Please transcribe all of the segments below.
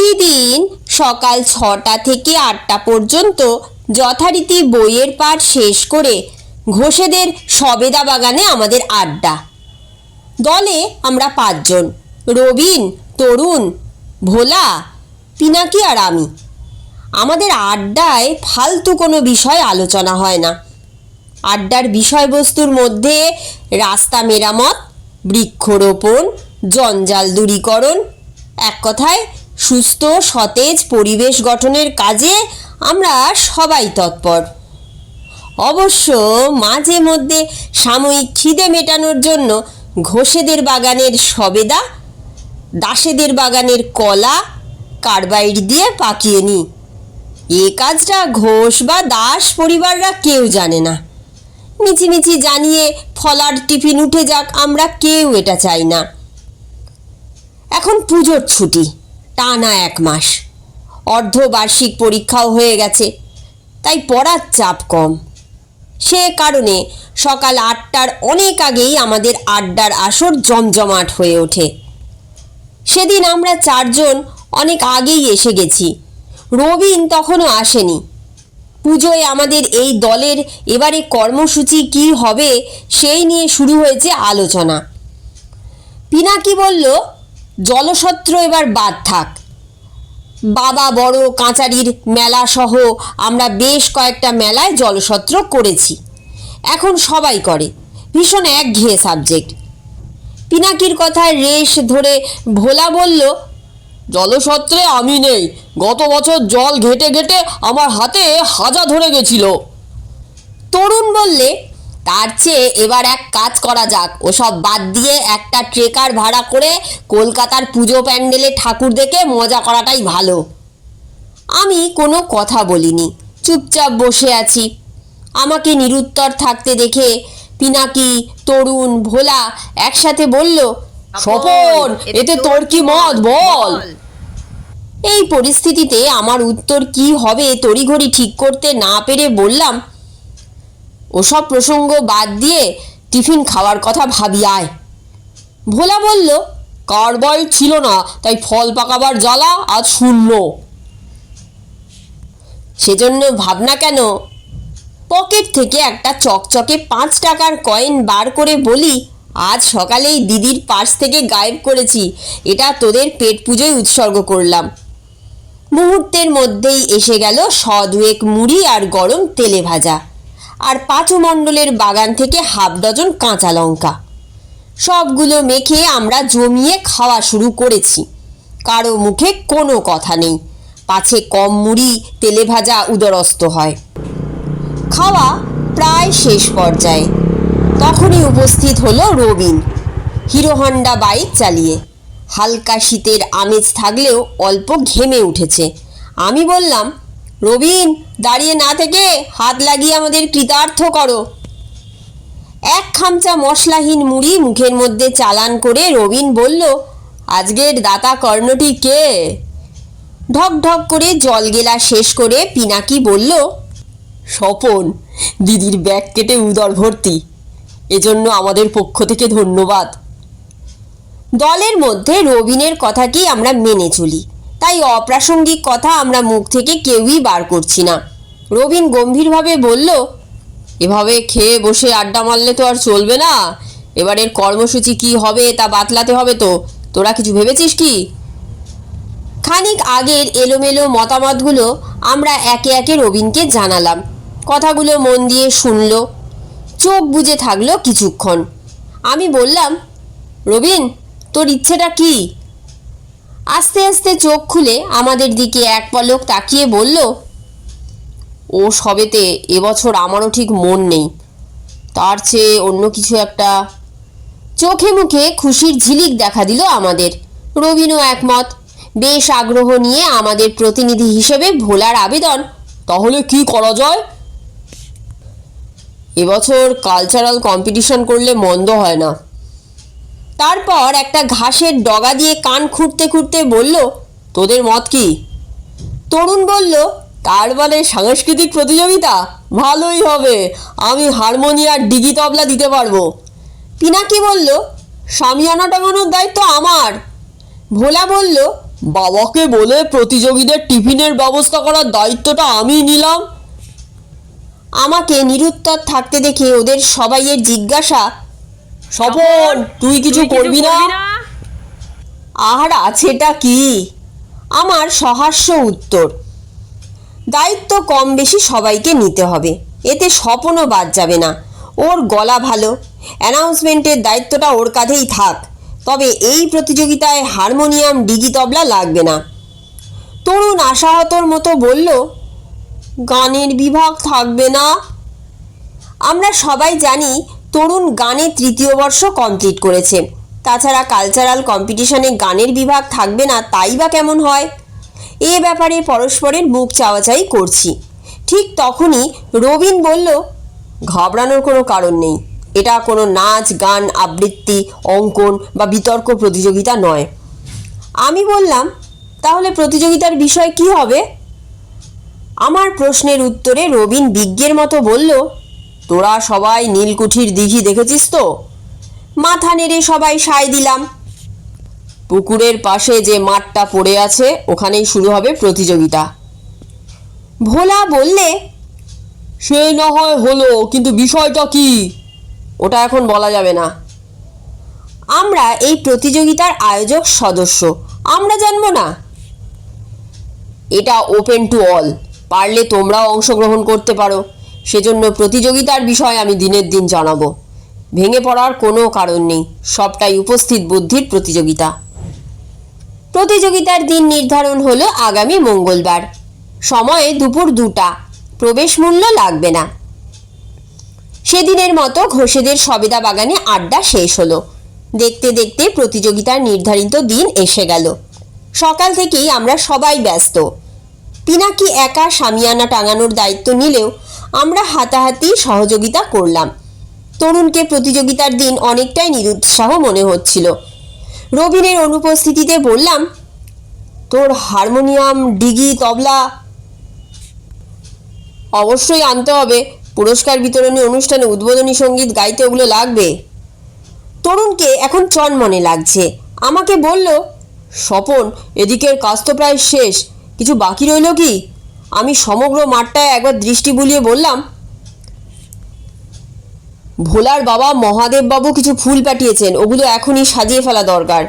প্রতিদিন সকাল ছটা থেকে আটটা পর্যন্ত যথারীতি বইয়ের পাঠ শেষ করে ঘোষেদের সবেদা বাগানে আমাদের আড্ডা। দলে আমরা পাঁচজন, রবিন, তরুণ, ভোলা, পিনাকি আর আমি। আমাদের আড্ডায় ফালতু কোনো বিষয় আলোচনা হয় না। আড্ডার বিষয়বস্তুর মধ্যে রাস্তা মেরামত, বৃক্ষরোপণ, জঞ্জাল দূরীকরণ, এক কথায় সুস্থ, সতেজ পরিবেশ গঠনের কাজে আমরা সবাই তৎপর। অবশ্য মাঝে মধ্যে সাময়িক খিদে মেটানোর জন্য ঘোষেদের বাগানের সবেদা, দাসেদের বাগানের কলা, কার্বাইড দিয়ে পাকিয়ে নিই। এ কাজটা ঘোষ বা দাস পরিবাররা কেউ জানে না। মিছিমিছি জানিয়ে ফলার টিফিন উঠে যাক, আমরা কেউ এটা চাই না। এখন পুজোর ছুটি। টানা এক মাস। অর্ধবার্ষিক পরীক্ষাও হয়ে গেছে, তাই পড়ার চাপ কম। সে কারণে সকাল আটটার অনেক আগেই আমাদের আড্ডার আসর জমজমাট হয়ে ওঠে। সেদিন আমরা চারজন অনেক আগেই এসে গেছি। রবিন তখনও আসেনি। পুজোয় আমাদের এই দলের এবারে কর্মসূচি কি হবে সেই নিয়ে শুরু হয়েছে আলোচনা। পিনাকি বলল জলসত্র এবার বাদ থাক। বাবা বড় কাঁচারির মেলা সহ আমরা বেশ কয়েকটা মেলায় জলসত্র করেছি। এখন সবাই করে, ভীষণ একঘেয়ে সাবজেক্ট পিনাকির কথায় রেশ ধরে ভোলা বলল, জলসত্রে আমি নেই, গত বছর জল ঘেটে ঘেটে আমার হাতে হাজা ধরে গেছিল। তরুণ বললে তার চেয়ে এবার এক কাজ করা যাক। ওসব বাদ দিয়ে একটা ট্রেকার ভাড়া করে কলকাতার পুজো প্যান্ডেলে ঠাকুর দেখে মজা করাটাই ভালো। আমি কোনো কথা বলিনি চুপচাপ বসে আছি। আমাকে নিরুত্তর থাকতে দেখে পিনাকি তরুণ ভোলা একসাথে বলল স্বপন এতে তোর কি মত? বল। এই পরিস্থিতিতে আমার উত্তর কি হবে তড়িঘড়ি ঠিক করতে না পেরে বললাম ওসব প্রসঙ্গ বাদ দিয়ে টিফিন খাওয়ার কথা ভাবি আয়। ভোলা বলল কার্বাইড ছিল না, তাই ফল পাকাবার জ্বালা আজ শূন্য সেজন্য ভাবনা কেন? পকেট থেকে একটা চকচকে পাঁচ টাকার কয়েন বার করে বলি, আজ সকালেই দিদির পার্স থেকে গায়েব করেছি, এটা তোদের পেট পুজোয় উৎসর্গ করলাম। মুহূর্তের মধ্যেই এসে গেল সদুয়েক মুড়ি আর গরম তেলে ভাজা। আর পাঁচু মণ্ডলের বাগান থেকে হাফ ডজন কাঁচা লঙ্কা। সবগুলো মেখে আমরা জমিয়ে খাওয়া শুরু করেছি। কারও মুখে কোনো কথা নেই। পাছে কম মুড়ি, তেলে ভাজা উদরস্ত হয়। খাওয়া প্রায় শেষ পর্যায়ে। তখনই উপস্থিত হলো রবিন। হিরো হন্ডা বাইক চালিয়ে। হালকা শীতের আমেজ থাকলেও অল্প ঘেমে উঠেছে। আমি বললাম রবিন, দাঁড়িয়ে না থেকে হাত লাগিয়ে আমাদের কৃতার্থ করো। এক খামচা মশলাহীন মুড়ি মুখের মধ্যে চালান করে রবিন বলল, আজকের দাতা কর্ণটি কে? ঢক ঢক করে জল গেলা শেষ করে পিনাকি বলল, স্বপন, দিদির ব্যাগ কেটে উদর ভর্তি। এজন্য আমাদের পক্ষ থেকে ধন্যবাদ। দলের মধ্যে রবিনের কথাকেই আমরা মেনে চলি। তাই অপ্রাসঙ্গিক কথা আমরা মুখ থেকে কেউই বার করছি না। রবিন গম্ভীরভাবে বলল, এভাবে খেয়ে বসে আড্ডা মারলে তো আর চলবে না। এবারের কর্মসূচি কি হবে তা বাতলাতে হবে তো। তোরা কিছু ভেবেছিস কি? খানিক আগের এলোমেলো মতামতগুলো আমরা একে একে রবিনকে জানালাম। কথাগুলো মন দিয়ে শুনল, চোখ বুজে থাকল কিছুক্ষণ। আমি বললাম, রবিন, তোর ইচ্ছেটা কি? আস্তে আস্তে চোখ খুলে আমাদের দিকে এক পলক তাকিয়ে বলল, ও সবেতে এবছর আমারও ঠিক মন নেই। তার চেয়ে অন্য কিছু একটা। চোখে মুখে খুশির ঝিলিক দেখা দিল আমাদের। রবিনও একমত। বেশ আগ্রহ নিয়ে আমাদের প্রতিনিধি হিসেবে ভোলার আবেদন, তাহলে কি করা যায়? এবছর কালচারাল কম্পিটিশন করলে মন্দ হয় না। তারপর একটা ঘাসের ডগা দিয়ে কান খুঁড়তে খুঁড়তে বলল, তোদের মত কি? তরুণ বলল, তার বলে সাংস্কৃতিক প্রতিযোগিতা? ভালোই হবে। আমি হারমোনিয়ার ডিগি তবলা দিতে পারব। পিনাকি বলল সামিয়ানা টাঙানোর দায়িত্ব আমার। ভোলা বলল, বাবাকে বলে প্রতিযোগীদের টিফিনের ব্যবস্থা করার দায়িত্বটা আমি নিলাম। আমাকে নিরুত্তর থাকতে দেখে ওদের সবাইয়ের জিজ্ঞাসা স্বপন তুই কিছু করবি না? আর আছেটা কি? আমার সহাস্য উত্তর। দায়িত্ব কম বেশি সবাইকে নিতে হবে। এতে স্বপনও বাদ যাবে না। ওর গলা ভালো। অ্যানাউন্সমেন্টের দায়িত্বটা ওর কাঁধেই থাক। তবে এই প্রতিযোগিতায় হারমোনিয়াম ডিগি তবলা লাগবে না। তরুণ আশাহতর মতো বলল গানের বিভাগ থাকবে না? আমরা সবাই জানি তরুণ গানে তৃতীয় বর্ষ কমপ্লিট করেছে। তাছাড়া কালচারাল কম্পিটিশনে গানের বিভাগ থাকবে না, তাই বা কেমন হয়? এ ব্যাপারে পরস্পরের মুখ চাওয়াচাই করছি। ঠিক তখনই রবিন বলল, ঘাবড়ানোর কোনো কারণ নেই। এটা কোনো নাচ, গান, আবৃত্তি, অঙ্কন বা বিতর্ক প্রতিযোগিতা নয়। আমি বললাম, তাহলে প্রতিযোগিতার বিষয় কি হবে? আমার প্রশ্নের উত্তরে রবিন বিজ্ঞের মতো বলল তোরা সবাই নীলকুঠির দিঘি দেখেছিস তো? মাথা নেড়ে সবাই সায় দিলাম। পুকুরের পাশে যে মাঠটা পড়ে আছে, ওখানেই শুরু হবে প্রতিযোগিতা। ভোলা বললে, সে না হয় হলো, কিন্তু বিষয়টা কি? ওটা এখন বলা যাবে না। আমরা এই প্রতিযোগিতার আয়োজক সদস্য, আমরা জানব না। এটা ওপেন টু অল পারলে তোমরাও অংশগ্রহণ করতে পারো। সেজন্য প্রতিযোগিতার বিষয় আমি দিনের দিন জানাব। ভেঙে পড়ার কোনো কারণ নেই, সবটাই উপস্থিত বুদ্ধির প্রতিযোগিতা। প্রতিযোগিতার দিন নির্ধারণ হলো আগামী মঙ্গলবার। সময়ে দুপুর দুটা, প্রবেশ মূল্য লাগবে না। সেদিনের মতো ঘোষেদের সবেদা বাগানে আড্ডা শেষ হলো। দেখতে দেখতে প্রতিযোগিতার নির্ধারিত দিন এসে গেল। সকাল থেকেই আমরা সবাই ব্যস্ত। পিনাকি একা সামিয়ানা টাঙানোর দায়িত্ব নিলেও আমরা হাতাহাতি সহযোগিতা করলাম। তরুণকে প্রতিযোগিতার দিন অনেকটাই নিরুৎসাহ মনে হচ্ছিল। রবিনের অনুপস্থিতিতে বললাম, তোর হারমোনিয়াম, ডিগি, তবলা অবশ্যই আনতে হবে। পুরস্কার বিতরণী অনুষ্ঠানে উদ্বোধনী সংগীত গাইতে ওগুলো লাগবে। তরুণকে এখন চনমনে লাগছে। আমাকে বলল, স্বপন, এদিকের কাজ তো প্রায় শেষ। কিছু বাকি রইল কি? আমি সমগ্র মাঠটায় একবার দৃষ্টি বুলিয়ে বললাম, ভোলার বাবা মহাদেব বাবু কিছু ফুল পাঠিয়েছেন, ওগুলো এখনই সাজিয়ে ফেলা দরকার।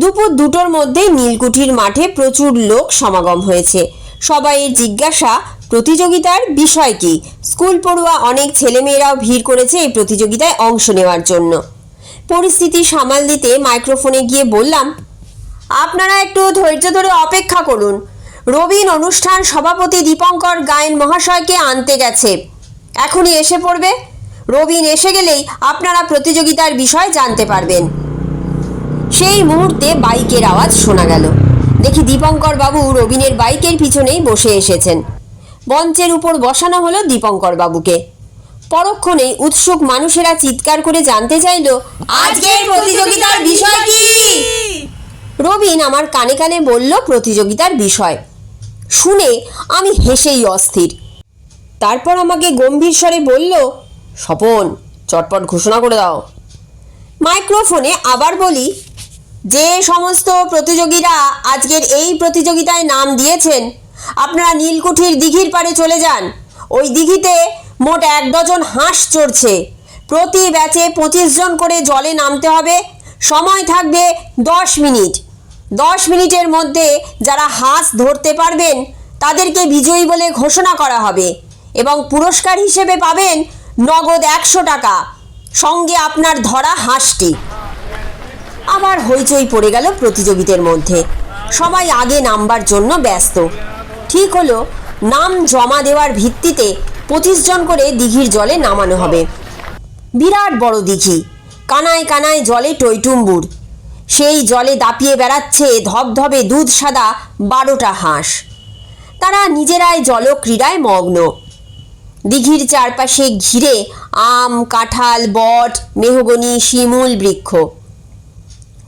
দুপুর দুটোর মধ্যেই নীলকুঠির মাঠে প্রচুর লোক সমাগম হয়েছে। সবাইয়ের জিজ্ঞাসা, প্রতিযোগিতার বিষয় কি? স্কুল পড়ুয়া অনেক ছেলেমেয়েরাও ভিড় করেছে এই প্রতিযোগিতায় অংশ নেওয়ার জন্য। পরিস্থিতি সামাল দিতে মাইক্রোফোনে গিয়ে বললাম, আপনারা একটু ধৈর্য ধরে অপেক্ষা করুন। রবিন অনুষ্ঠান সভাপতি দীপঙ্কর গায়েন মহাশয়কে আনতে গেছে। এখনই এসে পড়বে। রবিন এসে গেলেই আপনারা প্রতিযোগিতার বিষয় জানতে পারবেন। সেই মুহূর্তে বাইকের আওয়াজ শোনা গেল। দেখি দীপঙ্কর বাবু রবিনের বাইকের পিছনেই বসে এসেছেন। মঞ্চের উপর বসানো হলো দীপঙ্কর বাবুকে। পরক্ষণেই উৎসুক মানুষেরা চিৎকার করে জানতে চাইল, আজকের প্রতিযোগিতার বিষয় কি? রবিন আমার কানে কানে বলল, প্রতিযোগিতার বিষয়। শুনে আমি হেসেই অস্থির। তারপর আমাকে গম্ভীর স্বরে বলল, স্বপন, চটপট ঘোষণা করে দাও। মাইক্রোফোনে আবার বলি, যে সমস্ত প্রতিযোগীরা আজকের এই প্রতিযোগিতায় নাম দিয়েছেন, আপনারা নীলকুঠির দিঘির পাড়ে চলে যান। ওই দিঘিতে মোট এক ডজন হাঁস চড়ছে। প্রতি ব্যাচে পঁচিশ জন করে জলে নামতে হবে। সময় থাকবে দশ মিনিট। দশ মিনিটের মধ্যে যারা হাঁস ধরতে পারবেন, তাদেরকে বিজয়ী বলে ঘোষণা করা হবে এবং পুরস্কার হিসেবে পাবেন নগদ একশো টাকা। সঙ্গে আপনার ধরা হাঁসটি। আবার হইচই পড়ে গেল প্রতিযোগিতার মধ্যে। সবাই আগে নামবার জন্য ব্যস্ত। ঠিক হলো, নাম জমা দেওয়ার ভিত্তিতে পঁচিশ জন করে দিঘির জলে নামানো হবে। বিরাট বড় দিঘি। কানায় কানায় জলে টইটুম্বুর। সেই জলে দাপিয়ে বেড়াচ্ছে ধবধবে দুধ সাদা বারোটা হাঁস। তারা নিজেরাই জলক্রীড়ায় মগ্ন। দিঘির চারপাশে ঘিরে আম, কাঁঠাল, বট, মেহগনি, শিমুল বৃক্ষ।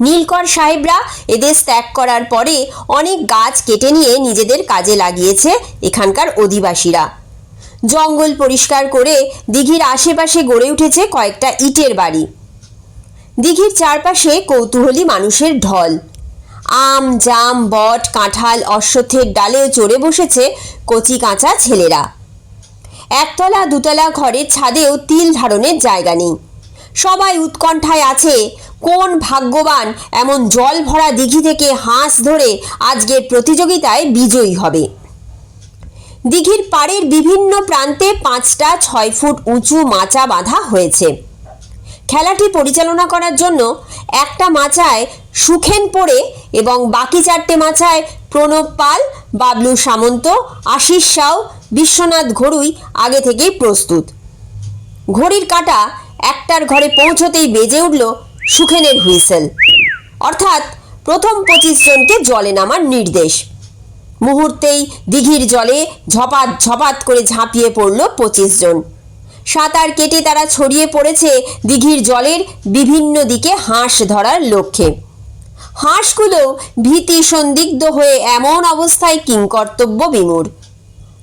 নীলকর সাহেবরা এদের ত্যাগ করার পরে অনেক গাছ কেটে নিয়ে নিজেদের কাজে লাগিয়েছে এখানকার অধিবাসীরা। জঙ্গল পরিষ্কার করে দিঘির আশেপাশে গড়ে উঠেছে কয়েকটা ইটের বাড়ি। দিঘির চারপাশে কৌতূহলী মানুষের ঢল। আম, জাম, বট, কাঁঠাল, অশ্বত্থের ডালেও চড়ে বসেছে কচি কাঁচা ছেলেরা। একতলা, দুতলা ঘরের ছাদেও তিল ধারণের জায়গা নেই। সবাই উৎকণ্ঠায় আছে, কোন ভাগ্যবান এমন জল ভরা দিঘি থেকে হাঁস ধরে আজকের প্রতিযোগিতায় বিজয়ী হবে। দিঘির পাড়ের বিভিন্ন প্রান্তে পাঁচটা, ছয় ফুট উঁচু মাচা বাঁধা হয়েছে। খেলাটি পরিচালনা করার জন্য একটা মাচায় সুখেন পড়ে এবং বাকি চারটে মাচায় প্রণব পাল, বাবলু সামন্ত, আশিস সাউ, বিশ্বনাথ ঘড়ুই আগে থেকেই প্রস্তুত। ঘড়ির কাঁটা একটার ঘরে পৌঁছতেই বেজে উঠল সুখেনের হুইসেল। অর্থাৎ প্রথম পঁচিশ জনকে জলে নামার নির্দেশ। মুহূর্তেই দিঘির জলে ঝপাত ঝপাত করে ঝাঁপিয়ে পড়ল পঁচিশ জন। সাঁতার কেটে তারা ছড়িয়ে পড়েছে দিঘির জলের বিভিন্ন দিকে হাঁস ধরার লক্ষ্যে। হাঁসগুলো ভীতি সন্দিগ্ধ হয়ে এমন অবস্থায় কিংকর্তব্য বিমূঢ়।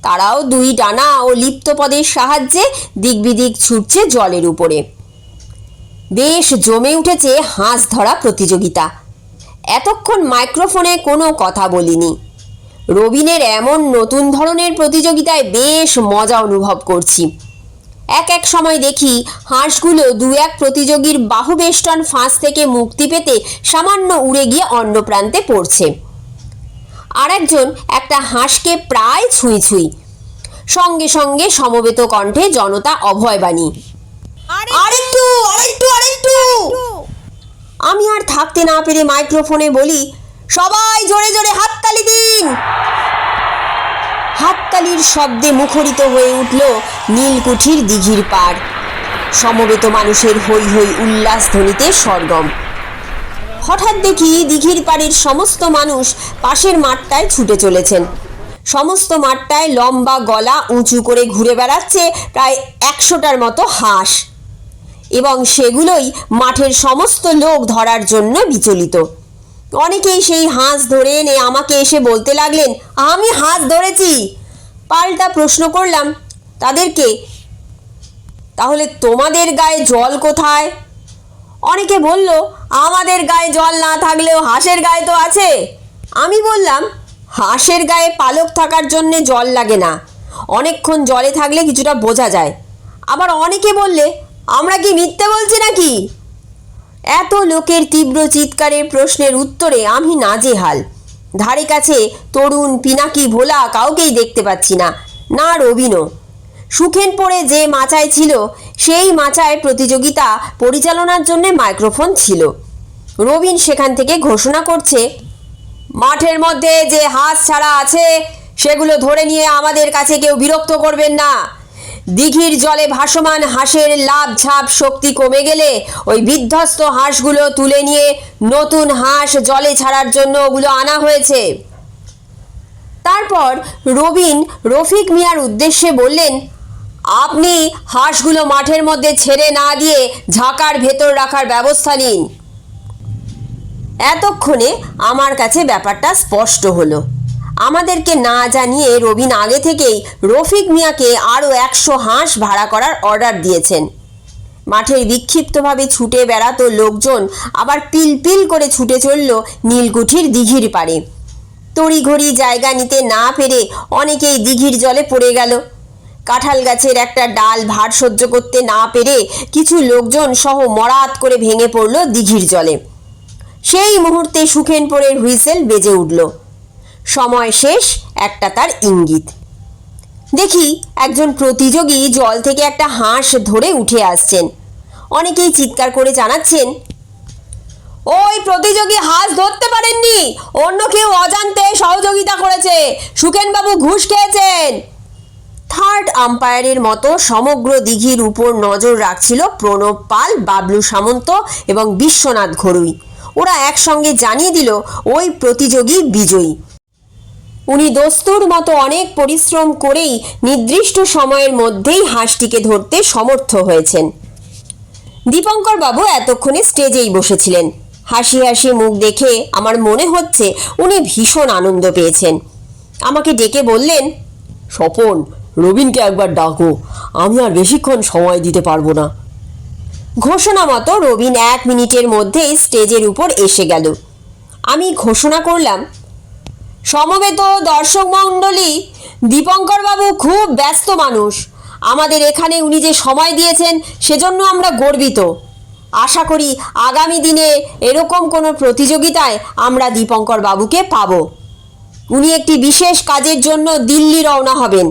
তারাও দুই ডানা ও লিপ্ত পদের সাহায্যে দিকবিদিক ছুটছে জলের উপরে। বেশ জমে উঠেছে হাঁস ধরা প্রতিযোগিতা। এতক্ষণ মাইক্রোফোনে কোনো কথা বলিনি। রবিনের এমন নতুন ধরনের প্রতিযোগিতায় বেশ মজা অনুভব করছি। এক এক সময় দেখি হাঁসগুলো দু এক প্রতিযোগীর বাহুবেষ্টন ফাঁস থেকে মুক্তি পেতে সামান্য উড়ে গিয়ে অন্য প্রান্তে পড়ছে। আরেকজন একটা হাঁসকে প্রায় ছুঁই ছুঁই। সঙ্গে সঙ্গে সমবেত কণ্ঠে জনতা অভয়বাণী। আরেকটু আরেকটু আরেকটু। আমি আর থাকতে না পেরে মাইক্রোফোনে বলি সবাই জোরে জোরে হাততালি দিন। হাততালির শব্দে মুখরিত হয়ে উঠল নীলকুঠির দিঘির পাড় সমবেত মানুষের হৈ হৈ উল্লাস ধ্বনিতে সরগম। হঠাৎ দেখি দিঘির পাড়ের সমস্ত মানুষ পাশের মাঠটায় ছুটে চলেছেন। সমস্ত মাঠটায় লম্বা গলা উঁচু করে ঘুরে বেড়াচ্ছে প্রায় একশোটার মতো হাঁস। এবং সেগুলোই মাঠের সমস্ত লোক ধরার জন্য বিচলিত। অনেকেই সেই হাঁস ধরে এনে আমাকে এসে বলতে লাগলেন, আমি হাঁস ধরেছি। পাল্টা প্রশ্ন করলাম, তাদেরকে? তাহলে তোমাদের গায়ে জল কোথায়? অনেকে বলল, আমাদের গায়ে জল না থাকলেও হাঁসের গায়ে তো আছে। আমি বললাম, হাঁসের গায়ে পালক থাকার জন্যে জল লাগে না। অনেকক্ষণ জলে থাকলে কিছুটা বোঝা যায়। আবার অনেকে বললে, আমরা কি মিথ্যে বলছি নাকি? এত লোকের তীব্র চিৎকারের প্রশ্নের উত্তরে আমি নাজেহাল। ধারে কাছে তরুণ, পিনাকি, ভোলা কাউকেই দেখতে পাচ্ছি না। না সুখেন পড়ে যে মাচায় ছিল, সেই মাচায় প্রতিযোগিতা পরিচালনার জন্য মাইক্রোফোন ছিল। রবিন সেখান থেকে ঘোষণা করছে, মাঠের মধ্যে যে হাঁস ছাড়া আছে, সেগুলো ধরে নিয়ে আমাদের কাছে কেউ বিরক্ত করবেন না। দিঘির জলে ভাসমান হাঁসের লাভ ঝাপ শক্তি কমে গেলে ওই বিধ্বস্ত হাঁসগুলো তুলে নিয়ে নতুন হাঁস জলে ছাড়ার জন্য ওগুলো আনা হয়েছে। তারপর রবিন রফিক মিয়ার উদ্দেশ্যে বললেন, আপনি হাঁসগুলো মাঠের মধ্যে ছেড়ে না দিয়ে ঝাঁকার ভেতর রাখার ব্যবস্থা নিন। এতক্ষণে আমার কাছে ব্যাপারটা স্পষ্ট হলো। আমাদেরকে না জানিয়ে রবিন আগে থেকেই রফিক মিয়াকে আরও একশো হাঁস ভাড়া করার অর্ডার দিয়েছেন। মাঠের বিক্ষিপ্তভাবে ছুটে বেড়াতো লোকজন, আবার পিল পিল করে ছুটে চলল নীলকুঠির দিঘির পাড়ে। তড়িঘড়ি জায়গা নিতে না পেরে অনেকেই দিঘির জলে পড়ে গেল। কাঁঠাল গাছের একটা ডাল ভার সহ্য করতে না পেরে কিছু লোকজন সহ মরাত করে ভেঙে পড়ল দিঘির জলে। সেই মুহূর্তে সুখেনপুরের হুইসেল বেজে উঠল। সময় শেষ, একটা তার ইঙ্গিত। দেখি, একজন প্রতিযোগী জল থেকে একটা হাঁস ধরে উঠে আসছেন। অনেকেই চিৎকার করে জানাচ্ছেন, ওই প্রতিযোগী হাঁস ধরতে পারেননি, অন্য কেউ অজান্তে সহযোগিতা করেছে, সুখেনবাবু ঘুষ খেয়েছেন। থার্ড আম্পায়ারের মতো সমগ্র দিঘির উপর নজর রাখছিল প্রণব পাল, বাবলু সামন্ত এবং বিশ্বনাথ ঘরুই। ওরা একসঙ্গে জানিয়ে দিল, ওই প্রতিযোগী বিজয়ী। উনি দস্তুর মতো অনেক পরিশ্রম করেই নির্দিষ্ট সময়ের মধ্যেই হাঁসটিকে ধরতে সমর্থ হয়েছেন। দীপঙ্কর বাবু এতক্ষণে স্টেজেই বসেছিলেন। হাসি হাসি মুখ দেখে আমার মনে হচ্ছে উনি ভীষণ আনন্দ পেয়েছেন। আমাকে ডেকে বললেন, স্বপন, রবিনকে একবার ডাকো, আমি আর বেশিক্ষণ সময় দিতে পারব না। ঘোষণা মতো রবিন এক মিনিটের মধ্যেই স্টেজের উপর এসে গেল। আমি ঘোষণা করলাম সমবেত দর্শক মণ্ডলী, দীপঙ্কর বাবু খুব ব্যস্ত মানুষ। আমাদের এখানে উনি যে সময় দিয়েছেন, সেজন্য আমরা গর্বিত। আশা করি আগামী দিনে এরকম কোনো প্রতিযোগিতায় আমরা দীপঙ্কর বাবুকে পাব। উনি একটি বিশেষ কাজের জন্য দিল্লি রওনা হবেন।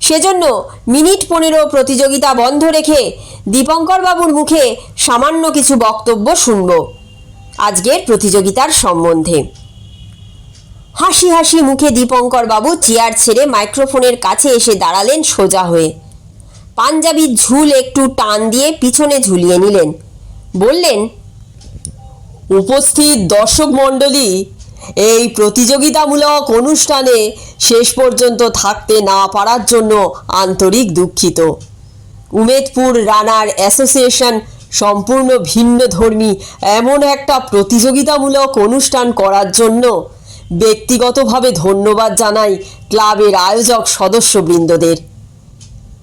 সেজন্য মিনিট পনেরো প্রতিযোগিতা বন্ধ রেখে দীপঙ্কর বাবুর মুখে সামান্য কিছু বক্তব্য শুনব। আজকের প্রতিযোগিতার সম্বন্ধে। হাসি হাসি মুখে দীপঙ্কর বাবু চেয়ার ছেড়ে মাইক্রোফোনের কাছে এসে দাঁড়ালেন সোজা হয়ে। পাঞ্জাবির ঝুল একটু টান দিয়ে পিছনে ঝুলিয়ে নিলেন। বললেন, উপস্থিত দর্শক মণ্ডলী, এই প্রতিযোগিতামূলক অনুষ্ঠানে শেষ পর্যন্ত থাকতে না পারার জন্য আন্তরিক দুঃখিত। উমেদপুর রানার অ্যাসোসিয়েশন সম্পূর্ণ ভিন্ন ধর্মী এমন একটা প্রতিযোগিতামূলক অনুষ্ঠান করার জন্য ব্যক্তিগতভাবে ধন্যবাদ জানাই ক্লাবের আয়োজক সদস্যবৃন্দদের।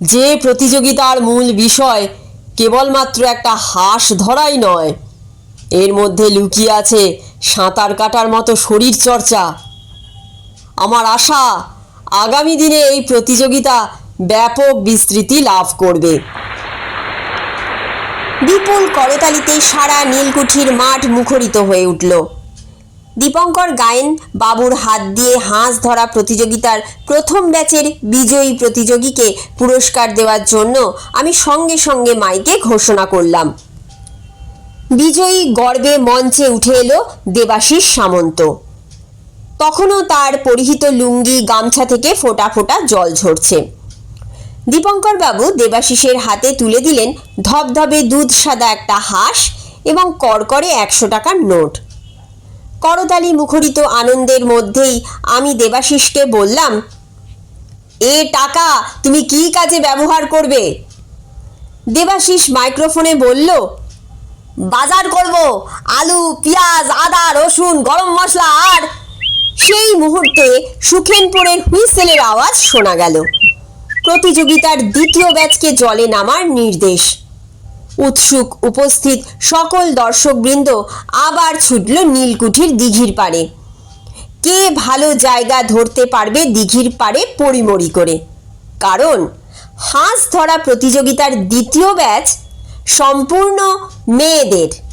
যে প্রতিযোগিতার মূল বিষয় কেবলমাত্র একটা হাঁস ধরাই নয়, এর মধ্যে লুকিয়ে আছে সাঁতার কাটার মতো শরীর চর্চা আমার আশা, আগামী দিনে এই প্রতিযোগিতা ব্যাপক বিস্তৃতি লাভ করবে। বিপুল করতালিতে সারা নীলকুঠির মাঠ মুখরিত হয়ে উঠল। দীপঙ্কর গায়েন বাবুর হাত দিয়ে হাঁস ধরা প্রতিযোগিতার প্রথম ব্যাচের বিজয়ী প্রতিযোগীকে পুরস্কার দেওয়ার জন্য আমি সঙ্গে সঙ্গে মাইকে ঘোষণা করলাম। বিজয়ী গর্বে মঞ্চে উঠে এলো দেবাশিস সামন্ত। তখনও তার পরিহিত লুঙ্গি গামছা থেকে ফোটা ফোটা জল ঝরছে। দীপঙ্কর বাবু দেবাশিসের হাতে তুলে দিলেন ধবধবে দুধ সাদা একটা হাঁস এবং করকরে একশো টাকার নোট। করতালি মুখরিত আনন্দের মধ্যেই আমি দেবাশিসকে বললাম, এ টাকা, তুমি কি কাজে ব্যবহার করবে? দেবাশিস মাইক্রোফোনে বলল, বাজার করব, আলু, পেঁয়াজ, আদা, রসুন, গরম মশলা আর সেই মুহূর্তে সুখেনপুরের হুইসেলের আওয়াজ শোনা গেল। প্রতিযোগিতার দ্বিতীয় ব্যাচকে জলে নামার নির্দেশ। উৎসুক উপস্থিত সকল দর্শকবৃন্দ আবার ছুটল নীলকুঠির দিঘির পাড়ে। কে ভালো জায়গা ধরতে পারবে দিঘির পাড়ে পরিমরি করে? কারণ হাঁস ধরা প্রতিযোগিতার দ্বিতীয় ব্যাচ সম্পূর্ণ মেয়েদের।